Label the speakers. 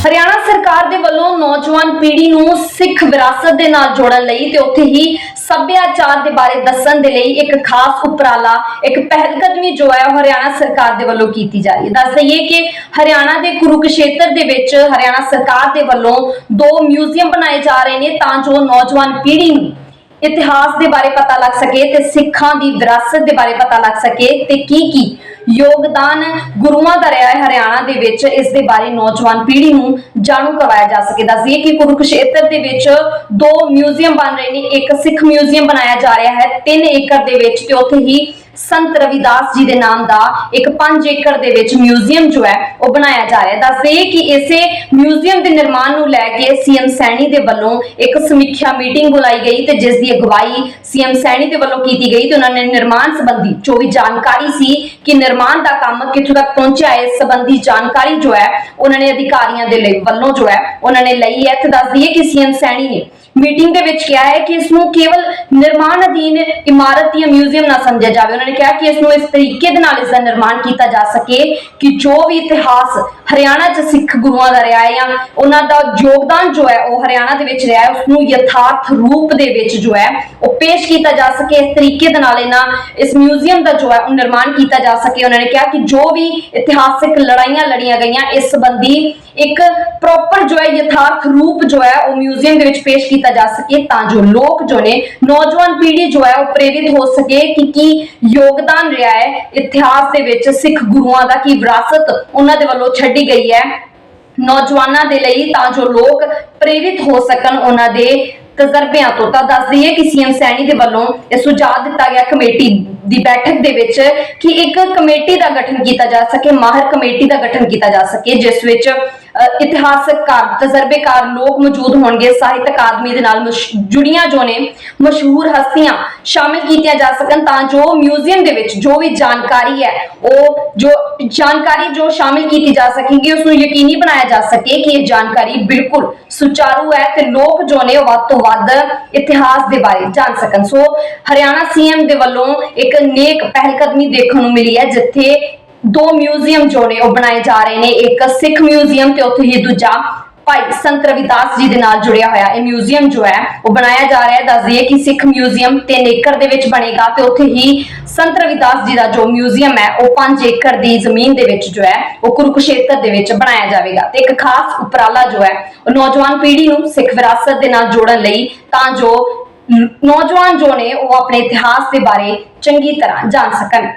Speaker 1: ਹਰਿਆਣਾ ਸਰਕਾਰ ਦੇ ਵੱਲੋਂ ਨੌਜਵਾਨ ਪੀੜ੍ਹੀ ਨੂੰ ਸਿੱਖ ਵਿਰਾਸਤ ਦੇ ਨਾਲ ਜੋੜਨ ਲਈ ਤੇ ਉੱਥੇ ਹੀ ਸੱਭਿਆਚਾਰ ਦੇ ਬਾਰੇ ਦੱਸਣ ਦੇ ਲਈ ਇੱਕ ਖਾਸ ਉਪਰਾਲਾ, ਇੱਕ ਪਹਿਲਕਦਮੀ ਜੋ ਹੈ ਹਰਿਆਣਾ ਸਰਕਾਰ ਦੇ ਵੱਲੋਂ ਕੀਤੀ ਜਾ ਰਹੀ ਹੈ। ਦੱਸ ਦਈਏ ਕਿ ਹਰਿਆਣਾ ਦੇ ਕੁਰੂਕਸ਼ੇਤਰ ਦੇ ਵਿੱਚ ਹਰਿਆਣਾ ਸਰਕਾਰ ਦੇ ਵੱਲੋਂ ਦੋ ਮਿਊਜ਼ੀਅਮ ਬਣਾਏ ਜਾ ਰਹੇ ਨੇ ਤਾਂ ਜੋ ਨੌਜਵਾਨ ਪੀੜ੍ਹੀ ਨੂੰ ਇਤਿਹਾਸ ਦੇ ਬਾਰੇ ਪਤਾ ਲੱਗ ਸਕੇ ਤੇ ਸਿੱਖਾਂ ਦੀ ਵਿਰਾਸਤ ਦੇ ਬਾਰੇ ਪਤਾ ਲੱਗ ਸਕੇ ਤੇ ਕੀ ਕੀ ਯੋਗਦਾਨ ਗੁਰੂਆਂ ਦਾ ਰਿਹਾ ਹੈ ਹਰਿਆਣਾ ਦੇ ਵਿੱਚ। ਇਸ ਦੇ ਬਾਰੇ ਨੌਜਵਾਨ ਪੀੜ੍ਹੀ ਨੂੰ ਜਾਣੂ ਕਰਵਾਇਆ ਜਾ ਸਕੇ ਦੱਸਦੀਏ ਕਿ ਕੁਰੂਕਸ਼ੇਤਰ ਦੇ ਵਿੱਚ ਦੋ ਮਿਊਜ਼ੀਅਮ ਬਣ ਰਹੇ ਨੇ। ਇੱਕ ਸਿੱਖ ਮਿਊਜ਼ੀਅਮ ਬਣਾਇਆ ਜਾ ਰਿਹਾ ਹੈ। 3 ਏਕੜ ਦੇ ਵਿੱਚ ਤੇ ਉੱਥੇ ਹੀ ਸੰਤ ਰਵਿਦਾਸ ਜੀ ਦੇ ਨਾਮ ਦਾ ਇੱਕ 5 ਏਕੜ ਦੇ ਵਿੱਚ ਮਿਊਜ਼ੀਅਮ ਜੋ ਹੈ, ਉਹ ਬਣਾਇਆ ਜਾ ਰਿਹਾ ਹੈ। ਦੱਸਦੇ ਕਿ ਇਸੇ ਮਿਊਜ਼ੀਅਮ ਦੇ ਨਿਰਮਾਣ ਨੂੰ ਲੈ ਕੇ ਸੀਐਮ ਸੈਣੀ ਦੇ ਵੱਲੋਂ ਇੱਕ ਸਮੀਖਿਆ ਮੀਟਿੰਗ ਬੁਲਾਈ ਗਈ ਤੇ ਜਿਸ ਦੀ ਅਗਵਾਈ ਸੀਐਮ ਸੈਣੀ ਦੇ ਵੱਲੋਂ ਕੀਤੀ ਗਈ ਤੇ ਉਹਨਾਂ ਨੇ ਨਿਰਮਾਣ ਸੰਬੰਧੀ ਜੋ ਵੀ ਜਾਣਕਾਰੀ ਸੀ ਕਿ ਨਿਰਮਾਣ ਦਾ ਕੰਮ ਕਿੱਥੋਂ ਤੱਕ ਪਹੁੰਚਿਆ ਹੈ ਇਸ ਸੰਬੰਧੀ ਜਾਣਕਾਰੀ ਜੋ ਹੈ, ਉਹਨਾਂ ਨੇ ਅਧਿਕਾਰੀਆਂ ਦੇ ਲਈ ਵੱਲੋਂ ਜੋ ਹੈ, ਉਹਨਾਂ ਨੇ ਲਈ ਹੈ। ਤੇ ਦੱਸ ਦਈਏ ਕਿ ਸੀਐਮ ਸੈਣੀ ਨੇ ਮੀਟਿੰਗ ਦੇ ਵਿੱਚ ਕਿਹਾ ਹੈ ਕਿ ਇਸ ਨੂੰ ਕੇਵਲ ਨਿਰਮਾਣ ਅਧੀਨ ਇਮਾਰਤ ਜਾਂ ਮਿਊਜ਼ੀਅਮ ਨਾ ਸਮਝਿਆ ਜਾਵੇ। ਉਹਨਾਂ ਨੇ ਕਿਹਾ ਕਿ ਇਸ ਨੂੰ ਇਸ ਤਰੀਕੇ ਦੇ ਨਾਲ ਇਸ ਦਾ ਨਿਰਮਾਣ ਕੀਤਾ ਜਾ ਸਕੇ ਕਿ ਜੋ ਵੀ ਇਤਿਹਾਸ ਹਰਿਆਣਾ 'ਚ ਸਿੱਖ ਗੁਰੂਆਂ ਦਾ ਰਿਹਾ ਹੈ ਜਾਂ ਉਹਨਾਂ ਦਾ ਯੋਗਦਾਨ ਜੋ ਹੈ ਉਹ ਹਰਿਆਣਾ ਦੇ ਵਿੱਚ ਰਿਹਾ ਹੈ ਉਸ ਨੂੰ ਯਥਾਰਥ ਰੂਪ ਦੇ ਵਿੱਚ ਜੋ ਹੈ ਉਹ ਪੇਸ਼ ਕੀਤਾ ਜਾ ਸਕੇ, ਇਸ ਤਰੀਕੇ ਦੇ ਨਾਲ ਇਹਨਾਂ ਇਸ ਮਿਊਜ਼ੀਅਮ ਦਾ ਜੋ ਹੈ ਉਹ ਨਿਰਮਾਣ ਕੀਤਾ ਜਾ ਸਕੇ। ਉਹਨਾਂ ਨੇ ਕਿਹਾ ਕਿ ਜੋ ਵੀ ਇਤਿਹਾਸਿਕ ਲੜਾਈਆਂ ਲੜੀਆਂ ਗਈਆਂ, ਇਸ ਸੰਬੰਧੀ ਇੱਕ ਪ੍ਰੋਪਰ ਜੋ ਹੈ ਯਥਾਰਥ ਰੂਪ ਜੋ ਹੈ ਉਹ ਮਿਊਜ਼ੀਅਮ ਦੇ ਵਿੱਚ ਪੇਸ਼ ਕੀਤਾ ਜਾ ਸਕੇ ਤਾਂ ਜੋ ਲੋਕ ਜੋ ਨੇ ਨੌਜਵਾਨ ਪੀੜ੍ਹੀ ਜੋ ਹੈ ਉਹ ਪ੍ਰੇਰਿਤ ਹੋ ਸਕੇ ਕਿ ਕੀ ਯੋਗਦਾਨ ਰਿਹਾ ਹੈ ਇਤਿਹਾਸ ਦੇ ਵਿੱਚ ਸਿੱਖ ਗੁਰੂਆਂ ਦਾ, ਕੀ ਵਿਰਾਸਤ ਉਹਨਾਂ ਦੇ ਵੱਲੋਂ ਛੱਡੀ ਗਈ ਹੈ। ਨੌਜਵਾਨਾਂ ਦੇ ਲਈ ਤਾਂ ਜੋ ਲੋਕ ਪ੍ਰੇਰਿਤ ਹੋ ਸਕਣ ਉਹਨਾਂ ਦੇ ਤਜਰਬਿਆਂ ਤੋਂ। ਤਾਂ ਦੱਸ ਦਈਏ ਕਿ ਸੀਐਮ ਸੈਣੀ ਦੇ ਵੱਲੋਂ ਇਹ ਸੁਝਾਅ ਦਿੱਤਾ ਗਿਆ, ਕਮੇਟੀ ਦੀ ਬੈਠਕ ਦੇ ਵਿੱਚ ਕਿ ਇੱਕ ਕਮੇਟੀ ਦਾ ਗਠਨ ਕੀਤਾ ਜਾ ਸਕੇ, ਮਾਹਰ ਕਮੇਟੀ ਦਾ ਗਠਨ ਕੀਤਾ ਜਾ ਸਕੇ, ਜਿਸ ਵਿੱਚ ਇਤਿਹਾਸਕਾਰ ਤਜਰਬੇਕਾਰ ਲੋਕ ਮੌਜੂਦ ਹੋਣਗੇ ਸਾਹਿਤ ਅਕਾਦਮੀ ਦੇ ਨਾਲ ਜੁੜੀਆਂ ਜੋ ਨੇ, ਮਸ਼ਹੂਰ ਹਸਤੀਆਂ ਸ਼ਾਮਿਲ ਕੀਤੀਆਂ ਜਾ ਸਕਣ ਤਾਂ ਜੋ ਮਿਊਜ਼ੀਅਮ ਦੇ ਵਿੱਚ ਜੋ ਵੀ ਜਾਣਕਾਰੀ ਹੈ, ਉਹ ਜੋ, ਜਾਣਕਾਰੀ ਜੋ ਸ਼ਾਮਿਲ ਕੀਤੀ ਜਾ ਸਕੇਗੀ ਉਸ ਨੂੰ ਯਕੀਨੀ ਬਣਾਇਆ ਜਾ ਸਕੇ ਕਿ ਇਹ ਜਾਣਕਾਰੀ ਬਿਲਕੁਲ ਸੁਚਾਰੂ ਹੈ ਤੇ ਲੋਕ ਜੋ ਨੇ ਵੱਧ ਤੋਂ ਵੱਧ ਇਤਿਹਾਸ ਦੇ ਬਾਰੇ ਜਾਣ ਸਕਣ। ਸੋ ਹਰਿਆਣਾ ਸੀਐਮ ਦੇ ਵੱਲੋਂ ਇੱਕ ਨੇਕ ਪਹਿਲਕਦਮੀ ਦੇਖਣ ਨੂੰ ਮਿਲੀ ਹੈ, ਜਿੱਥੇ ਦੋ ਮਿਊਜ਼ੀਅਮ ਜੋ ਉਹ ਬਣਾਏ ਜਾ ਰਹੇ ਨੇ। ਇੱਕ ਸਿੱਖ ਮਿਊਜ਼ੀਅਮ ਤੇ ਉੱਥੇ ਹੀ ਦੂਜਾ ਭਾਈ ਸੰਤ ਰਵਿਦਾਸ ਜੀ ਦੇ ਨਾਲ ਜੁੜਿਆ ਹੋਇਆ ਇਹ ਮਿਊਜ਼ੀਅਮ ਜੋ ਹੈ, ਉਹ ਬਣਾਇਆ ਜਾ ਰਿਹਾ ਹੈ। ਦੱਸ ਦਈਏ ਕਿ ਸਿੱਖ ਮਿਊਜ਼ੀਅਮ 3 ਏਕੜ ਦੇ ਵਿੱਚ ਬਣੇਗਾ ਤੇ ਉੱਥੇ ਹੀ ਸੰਤ ਰਵਿਦਾਸ ਜੀ ਦਾ ਜੋ ਮਿਊਜ਼ੀਅਮ ਹੈ, ਉਹ 5 ਏਕੜ ਦੀ ਜ਼ਮੀਨ ਦੇ ਵਿੱਚ ਜੋ ਹੈ, ਉਹ ਕੁਰੂਕਸ਼ੇਤਰ ਦੇ ਵਿੱਚ ਬਣਾਇਆ ਜਾਵੇਗਾ। ਤੇ ਇੱਕ ਖਾਸ ਉਪਰਾਲਾ ਜੋ ਹੈ, ਉਹ ਨੌਜਵਾਨ ਪੀੜ੍ਹੀ ਨੂੰ ਸਿੱਖ ਵਿਰਾਸਤ ਦੇ ਨਾਲ ਜੋੜਨ ਲਈ ਤਾਂ ਜੋ ਨੌਜਵਾਨ ਜੋ ਨੇ ਉਹ ਆਪਣੇ ਇਤਿਹਾਸ ਦੇ ਬਾਰੇ ਚੰਗੀ ਤਰ੍ਹਾਂ ਜਾਣ ਸਕਣ।